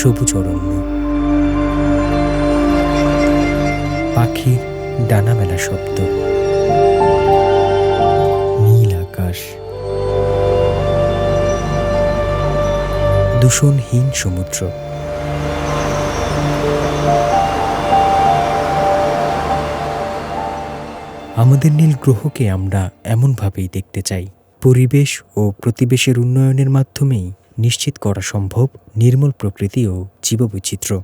সবুজ অরণ্য। পাখির ডানা মেলা শব্দ। নীল আকাশ। দূষণহীন সমুদ্র। আমাদের নীল গ্রহকে আমরা এমনভাবেই দেখতে চাই। পরিবেশ ও প্রতিবেশের উন্নয়নের মাধ্যমেই নিশ্চিত করা সম্ভব নির্মল প্রকৃতি ও জীববৈচিত্র্য।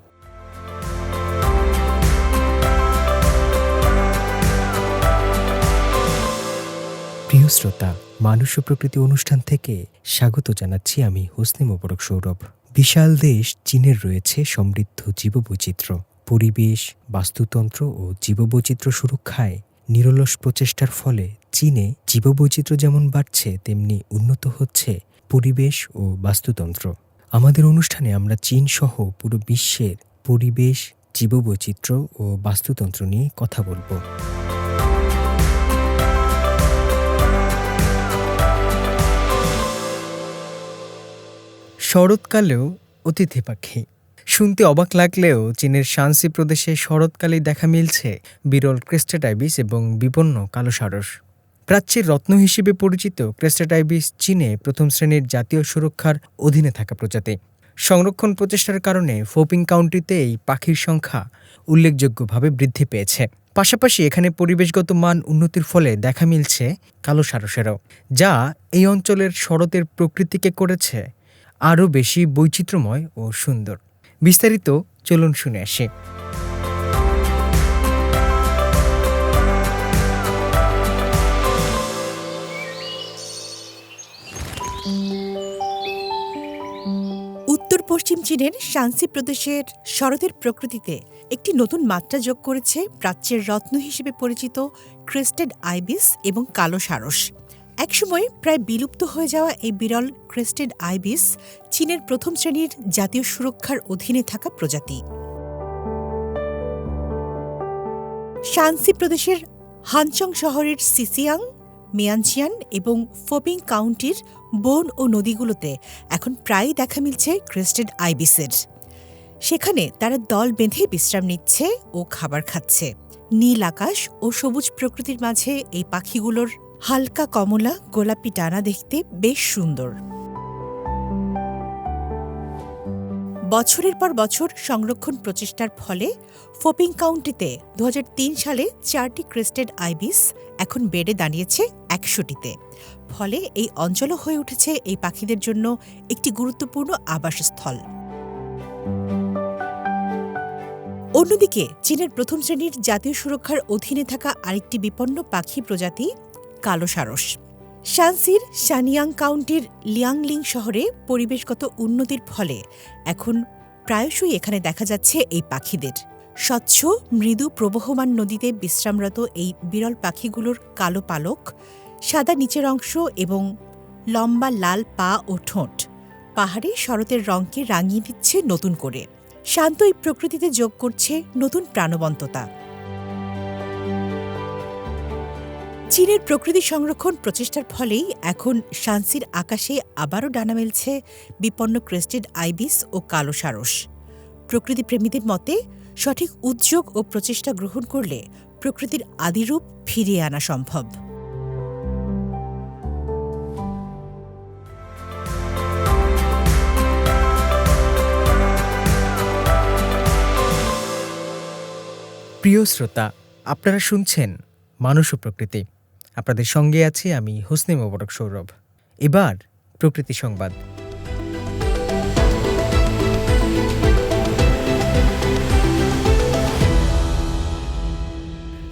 প্রিয় শ্রোতা, মানুষ ও প্রকৃতি অনুষ্ঠান থেকে স্বাগত জানাচ্ছি আমি হোসনে মোবারক সৌরভ। বিশাল দেশ চীনের রয়েছে সমৃদ্ধ জীববৈচিত্র্য। পরিবেশ, বাস্তুতন্ত্র ও জীববৈচিত্র্য সুরক্ষায় নিরলস প্রচেষ্টার ফলে চীনে জীববৈচিত্র্য যেমন বাড়ছে, তেমনি উন্নত হচ্ছে পরিবেশ ও বাস্তুতন্ত্র। আমাদের অনুষ্ঠানে আমরা চীন সহ পুরো বিশ্বের পরিবেশ, জীববৈচিত্র্য ও বাস্তুতন্ত্র নিয়ে কথা বলব। শরৎকালেও অতিথি পাখি। শুনতে অবাক লাগলেও চীনের শানসি প্রদেশে শরৎকালেই দেখা মিলছে বিরল ক্রেস্টেড আইবিস এবং বিপন্ন কালো সারস। প্রাচ্যের রত্ন হিসেবে পরিচিত ক্রেস্টেড আইবিস চীনে প্রথম শ্রেণির জাতীয় সুরক্ষার অধীনে থাকা প্রজাতি। সংরক্ষণ প্রচেষ্টার কারণে ফোপিং কাউন্টিতে এই পাখির সংখ্যা উল্লেখযোগ্যভাবে বৃদ্ধি পেয়েছে। পাশাপাশি এখানে পরিবেশগত মান উন্নতির ফলে দেখা মিলছে কালো সারসেরও, যা এই অঞ্চলের শরতের প্রকৃতিকে করেছে আরও বেশি বৈচিত্র্যময় ও সুন্দর। বিস্তারিত চলুন শুনে আসি। পশ্চিম চীনের শান্সি প্রদেশের শরতের প্রকৃতিতে একটি নতুন মাত্রা যোগ করেছে প্রাচ্যের রত্ন হিসেবে পরিচিত ক্রেস্টেড আইবিস এবং কালো সারস। একসময় প্রায় বিলুপ্ত হয়ে যাওয়া এই বিরল ক্রেস্টেড আইবিস চীনের প্রথম শ্রেণির জাতীয় সুরক্ষার অধীনে থাকা প্রজাতি। শান্সি প্রদেশের হানচং শহরের সিসিয়াং, মিয়ানচিয়ান এবং ফোপিং কাউন্টির বন ও নদীগুলোতে এখন প্রায়ই দেখা মিলছে ক্রেস্টেড আইবিসের। সেখানে তারা দল বেঁধে বিশ্রাম নিচ্ছে ও খাবার খাচ্ছে। নীল আকাশ ও সবুজ প্রকৃতির মাঝে এই পাখিগুলোর হালকা কমলা, গোলাপি ডানা দেখতে বেশ সুন্দর। বছরের পর বছর সংরক্ষণ প্রচেষ্টার ফলে ফোপিং কাউন্টিতে দু হাজার তিন সালে চারটি ক্রেস্টেড আইবিস এখন বেড়ে দাঁড়িয়েছে একশোটিতে। ফলে এই অঞ্চলও হয়ে উঠেছে এই পাখিদের জন্য একটি গুরুত্বপূর্ণ আবাসস্থল। অন্যদিকে চীনের প্রথম শ্রেণির জাতীয় সুরক্ষার অধীনে থাকা আরেকটি বিপন্ন পাখি প্রজাতি কালো সারস শানসির শানিয়াং কাউন্টির লিয়াংলিং শহরে পরিবেশগত উন্নতির ফলে এখন প্রায়শই এখানে দেখা যাচ্ছে এই পাখিদের। স্বচ্ছ, মৃদু প্রবহমান নদীতে বিশ্রামরত এই বিরল পাখিগুলোর কালো পালক সাদা নিচের অংশ এবং লম্বা লাল পা ও ঠোঁট। পাহাড়ে শরতের রঙকে রাঙিয়ে দিচ্ছে নতুন করে। শান্ত এই প্রকৃতিতে যোগ করছে নতুন প্রাণবন্ততা। চীনের প্রকৃতি সংরক্ষণ প্রচেষ্টার ফলেই এখন শান্সির আকাশে আবারও ডানা মেলছে বিপন্ন ক্রেস্টেড আইবিস ও কালো সারস। প্রকৃতিপ্রেমীদের মতে, সঠিক উদ্যোগ ও প্রচেষ্টা গ্রহণ করলে প্রকৃতির আদিরূপ ফিরিয়ে আনা সম্ভব। প্রিয় শ্রোতা, আপনারা শুনছেন মানুষ ও প্রকৃতি। আপনাদের সঙ্গে আছি আমি হোসনে মোবারক সৌরভ। এবার প্রকৃতি সংবাদ।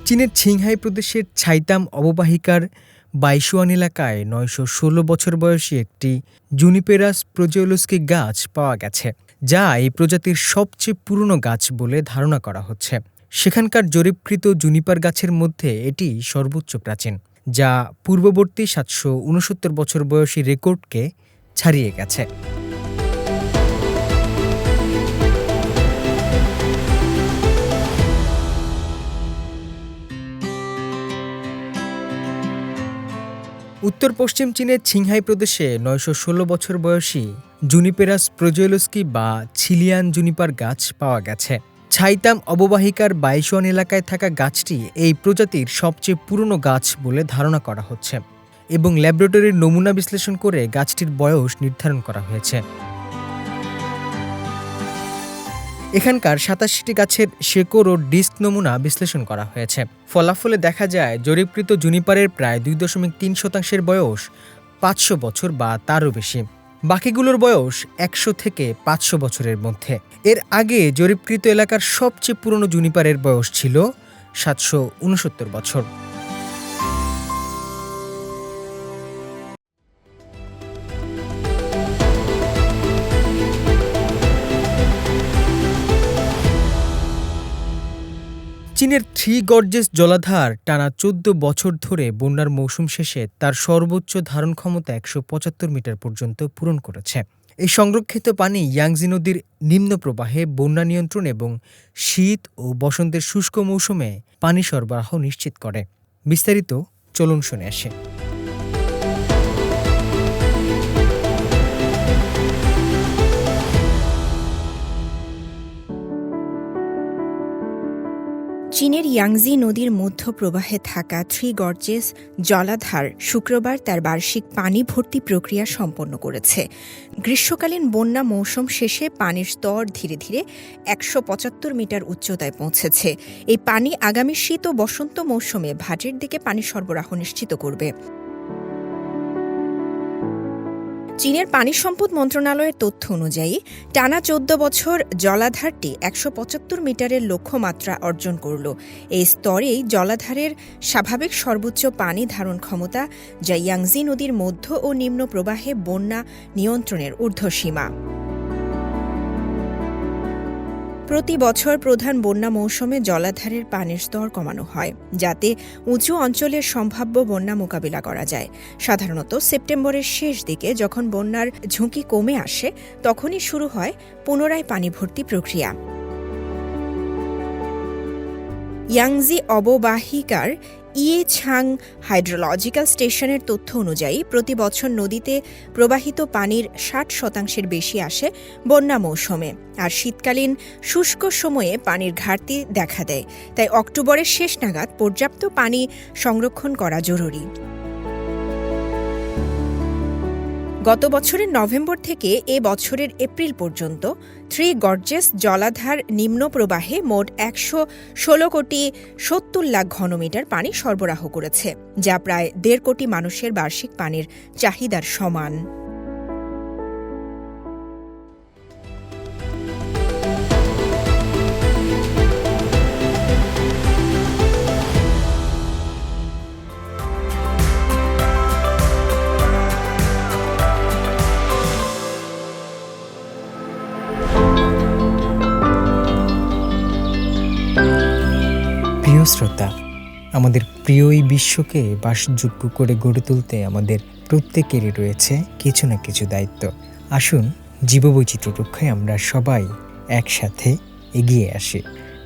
চীনের ছিংহাই প্রদেশের ছাইতাম অববাহিকার বাইশুয়ান এলাকায় নয়শো ষোলো বছর বয়সী একটি জুনিপেরাস প্রোজিওলুস্কি গাছ পাওয়া গেছে, যা এই প্রজাতির সবচেয়ে পুরনো গাছ বলে ধারণা করা হচ্ছে। সেখানকার জরিপকৃত জুনিপার গাছের মধ্যে এটি সর্বোচ্চ প্রাচীন, যা পূর্ববর্তী সাতশো উনসত্তর বছর বয়সী রেকর্ডকে ছাড়িয়ে গেছে। উত্তর পশ্চিম চীনের ছিংহাই প্রদেশে নয়শো ষোলো বছর বয়সী জুনিপেরাস প্রজেলস্কি বা ছিলিয়ান জুনিপার গাছ পাওয়া গেছে। ছাইতাম অববাহিকার বাইশন এলাকায় থাকা গাছটি এই প্রজাতির সবচেয়ে পুরনো গাছ বলে ধারণা করা হচ্ছে এবং ল্যাবরেটরির নমুনা বিশ্লেষণ করে গাছটির বয়স নির্ধারণ করা হয়েছে। এখানকার সাতাশিটি গাছের শেকড় ও ডিস্ক নমুনা বিশ্লেষণ করা হয়েছে। ফলাফলে দেখা যায়, জরিপকৃত জুনিপারের প্রায় দুই দশমিক তিন শতাংশের বয়স পাঁচশো বছর বা তারও বেশি। বাকিগুলোর বয়স একশো থেকে পাঁচশো বছরের মধ্যে। এর আগে জরিপকৃত এলাকার সবচেয়ে পুরনো জুনিপারের বয়স ছিল সাতশো উনসত্তর বছর। চীনের থ্রি গর্জেস জলাধার টানা চোদ্দ বছর ধরে বন্যার মৌসুম শেষে তার সর্বোচ্চ ধারণ ক্ষমতা একশো পঁচাত্তর মিটার পর্যন্ত পূরণ করেছে। এই সংরক্ষিত পানি ইয়াংজি নদীর নিম্ন প্রবাহে বন্যা নিয়ন্ত্রণ এবং শীত ও বসন্তের শুষ্ক মৌসুমে পানি সরবরাহ নিশ্চিত করে। বিস্তারিত চলুন শুনে আসে। চীনের ইয়াংজি নদীর মধ্য প্রবাহে থাকা থ্রি গর্জেস জলাধার শুক্রবার তার বার্ষিক পানি ভর্তি প্রক্রিয়া সম্পন্ন করেছে। গ্রীষ্মকালীন বন্যা মৌসুম শেষে পানির স্তর ধীরে ধীরে একশো পঁচাত্তর মিটার উচ্চতায় পৌঁছেছে। এই পানি আগামী শীত ও বসন্ত মৌসুমে ভাটির দিকে পানি সরবরাহ নিশ্চিত করবে। চীনের পানি সম্পদ মন্ত্রণালয়ের তথ্য অনুযায়ী, টানা চোদ্দ বছর জলাধারটি একশো পঁচাত্তর মিটারের লক্ষ্যমাত্রা অর্জন করল। এই স্তরেই জলাধারের স্বাভাবিক সর্বোচ্চ পানি ধারণ ক্ষমতা যা ইয়াংজি নদীর মধ্য ও নিম্ন প্রবাহে বন্যা নিয়ন্ত্রণের ঊর্ধ্বসীমা। প্রতি বছর প্রধান বন্যা মৌসুমে জলাধারের পানির স্তর কমানো হয়, যাতে উঁচু অঞ্চলের সম্ভাব্য বন্যা মোকাবিলা করা যায়। সাধারণত সেপ্টেম্বরের শেষ দিকে যখন বন্যার ঝুঁকি কমে আসে, তখনই শুরু হয় পুনরায় পানি ভর্তি প্রক্রিয়া। ইয়াংজি অববাহিকার ইয়ে ছাং হাইড্রোলজিক্যাল স্টেশনের তথ্য অনুযায়ী, প্রতি বছর নদীতে প্রবাহিত পানির ষাট শতাংশের বেশি আসে বন্যা মৌসুমে, আর শীতকালীন শুষ্ক সময়ে পানির ঘাটতি দেখা দেয়। তাই অক্টোবরের শেষ নাগাদ পর্যাপ্ত পানি সংরক্ষণ করা জরুরি। গত বছরের নভেম্বর থেকে এ বছরের এপ্রিল পর্যন্ত থ্রি গর্জেস জলাধার নিম্ন প্রবাহে মোট একশো ষোলো কোটি সত্তর লাখ ঘনমিটার পানি সরবরাহ করেছে, যা প্রায় দেড় কোটি মানুষের বার্ষিক পানির চাহিদার সমান। আমাদের প্রিয় এই বিশ্বকে বাসযোগ্য করে গড়ে তুলতে আমাদের প্রত্যেকেরই রয়েছে কিছু না কিছু দায়িত্ব। আসুন, জীববৈচিত্র্য রক্ষায় আমরা সবাই একসাথে এগিয়ে আসি।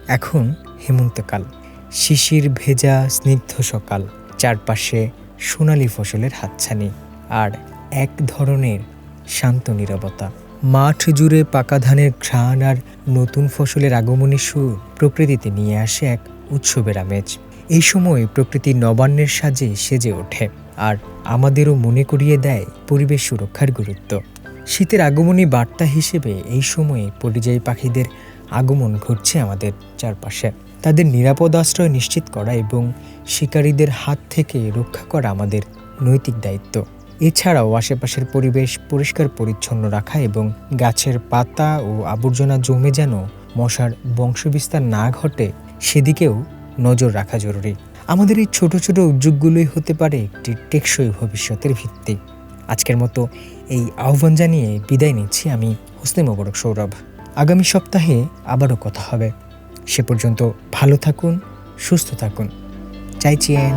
এখন হেমন্তকাল, শিশির ভেজা স্নিগ্ধ সকাল, চারপাশে সোনালি ফসলের হাতছানি আর এক ধরনের শান্ত নিরবতা। মাঠ জুড়ে পাকা ধানের ঘ্রাণ আর নতুন ফসলের আগমনী সুর প্রকৃতিতে নিয়ে আসে এক উৎসবের আমেজ। এই সময় প্রকৃতি নবান্নের সাজে সেজে ওঠে আর আমাদেরও মনে করিয়ে দেয় পরিবেশ সুরক্ষার গুরুত্ব। শীতের আগমনী বার্তা হিসেবে এই সময়ে পরিযায়ী পাখিদের আগমন ঘটছে আমাদের চারপাশে। তাদের নিরাপদ আশ্রয় নিশ্চিত করা এবং শিকারীদের হাত থেকে রক্ষা করা আমাদের নৈতিক দায়িত্ব। এছাড়াও আশেপাশের পরিবেশ পরিষ্কার পরিচ্ছন্ন রাখা এবং গাছের পাতা ও আবর্জনা জমে যেন মশার বংশবিস্তার না ঘটে, সেদিকেও নজর রাখা জরুরি। আমাদের এই ছোট ছোট উদ্যোগগুলোই হতে পারে একটি টেকসই ভবিষ্যতের ভিত্তি। আজকের মতো এই আহ্বান জানিয়ে বিদায় নিচ্ছি আমি হোসনে মোবারক সৌরভ। আগামী সপ্তাহে আবারও কথা হবে। সে পর্যন্ত ভালো থাকুন, সুস্থ থাকুন। চাইচিয়েন